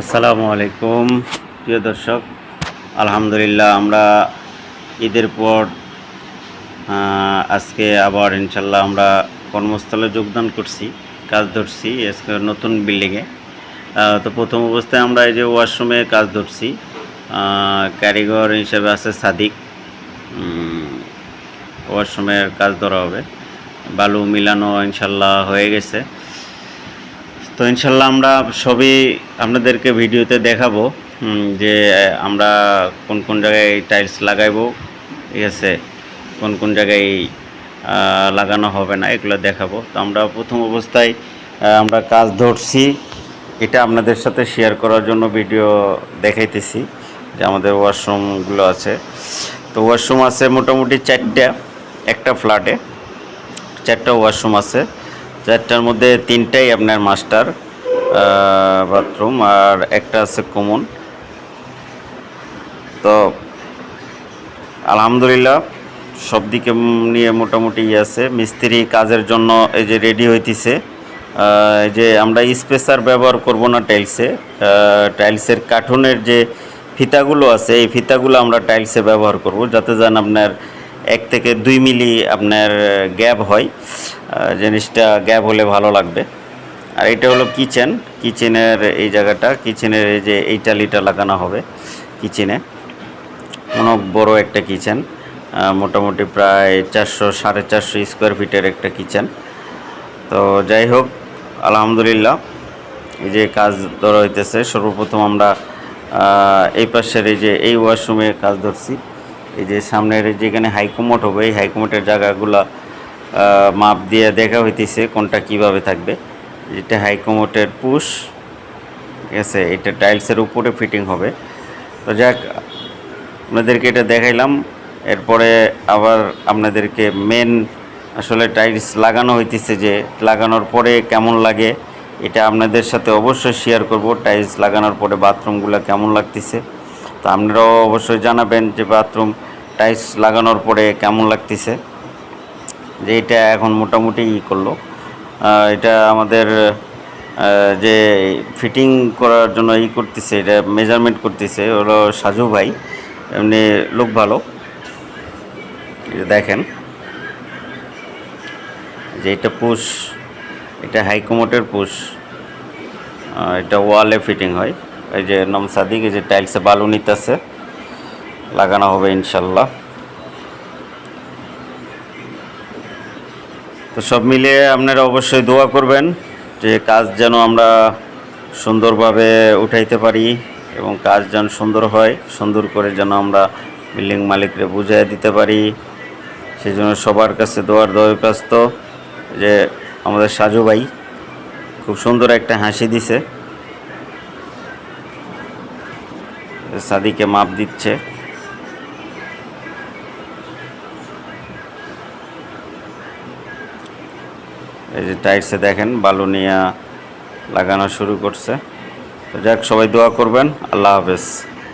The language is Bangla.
আসসালামু আলাইকুম। প্রিয় দর্শক, আলহামদুলিল্লাহ আমরা ঈদের পর আজকে আবার ইনশাল্লাহ আমরা কর্মস্থলে যোগদান করছি, কাজ ধরছি আজকে নতুন বিল্ডিংয়ে। তো প্রথম অবস্থায় আমরা এই যে ওয়াশরুমে কাজ ধরছি কারিগর হিসেবে আছে সাদিক। ওয়াশরুমের কাজ ধরা হবে। বালু মিলানো ইনশাল্লাহ হয়ে গেছে। তো ইনশাল্লাহ আমরা সবই আপনাদেরকে ভিডিওতে দেখাবো যে আমরা কোন কোন জায়গায় টাইলস লাগাইবো, ঠিক আছে? কোন কোন জায়গায় লাগানো হবে না, এগুলো দেখাবো। তো আমরা প্রথম অবস্থায় আমরা কাজ ধরছি। এটা আপনাদের সাথে শেয়ার করার জন্য ভিডিও দেখাইতেছি, যে আমাদের ওয়াশরুমগুলো আছে। তো ওয়াশরুম আছে মোটামুটি চারটা, একটা ফ্ল্যাটে চারটা ওয়াশরুম আছে। চারটার মধ্যে তিনটাই আপনার মাস্টার বাথরুম আর একটা আছে কমন তো আলহামদুলিল্লাহ, সব দিকে নিয়ে মোটামুটি ইয়ে আছে। মিস্ত্রি কাজের জন্য এই যে রেডি হইতেছে। এই যে আমরা স্পেসার ব্যবহার করব না টাইলসে টাইলসের কার্টুনের যে ফিতাগুলো আছে, এই ফিতাগুলো আমরা টাইলসে ব্যবহার করব, যাতে যান আপনার এক থেকে দুই মিলি আপনার গ্যাপ হয়। জিনিসটা গ্যাপ হলে ভালো লাগবে। আর এটা হলো কিচেন। কিচেনের এই জায়গাটা, কিচেনের এই যে এই টালিটা লাগানো হবে কিচেনে। অনেক বড় একটা কিচেন মোটামুটি প্রায় চারশো, সাড়ে চারশো স্কোয়ার ফিটের একটা কিচেন। তো যাই হোক, আলহামদুলিল্লাহ, এই যে কাজ ধরা হইতেছে, সর্বপ্রথম আমরা এই পাশের এই যে এই ওয়াশরুমে কাজ ধরছি। এই যে সামনের যেখানে হাইকমোট হবে, এই হাইকমোটের জায়গাগুলো মাপ দিয়ে দেখা হইতেছে কোনটা কীভাবে থাকবে। এটা হাইকমোটের পুশ ঠিক আছে? এটা টাইলসের উপরে ফিটিং হবে। তো যাক, আপনাদেরকে এটা দেখাইলাম। এরপরে আবার আপনাদেরকে মেন আসলে টাইলস লাগানো হইতেছে যে, লাগানোর পরে কেমন লাগে, এটা আপনাদের সাথে অবশ্যই শেয়ার করব। টাইলস লাগানোর পরে বাথরুমগুলো কেমন লাগতেছে। তো আপনারাও অবশ্যই জানাবেন যে বাথরুম টাইলস লাগানোর পরে কেমন লাগতেছে। যে এটা এখন মোটামুটি ই করল। এটা আমাদের যে ফিটিং করার জন্য ই করতেছে, এটা মেজারমেন্ট করতেছে হলো সাজু ভাই, এমনি লোক ভালো। দেখেন, যে এটা পুশ এটা হাইকমোটের পুশ এটা ওয়ালে ফিটিং হয়। এই যে নম সাদিক, এই যে টাইলসে বালু নিতেছে, লাগানো হবে ইনশাল্লাহ। তো সব মিলিয়ে আপনারা অবশ্যই দোয়া করবেন যে কাজ যেন আমরা সুন্দরভাবে উঠাইতে পারি এবং কাজ যেন সুন্দর হয়, সুন্দর করে যেন আমরা বিল্ডিং মালিকরে বুঝিয়ে দিতে পারি। সেই জন্য সবার কাছে দোয়ার দরখাস্ত যে আমাদের সাজু ভাই খুব সুন্দর একটা হাসি দিছে। সাদিকে মাপ দিচ্ছে। এই যে টাইটসে দেখেন বালুনিয়া লাগানো শুরু করছে। তো যাক, সবাই দোয়া করবেন। আল্লাহ হাফেজ।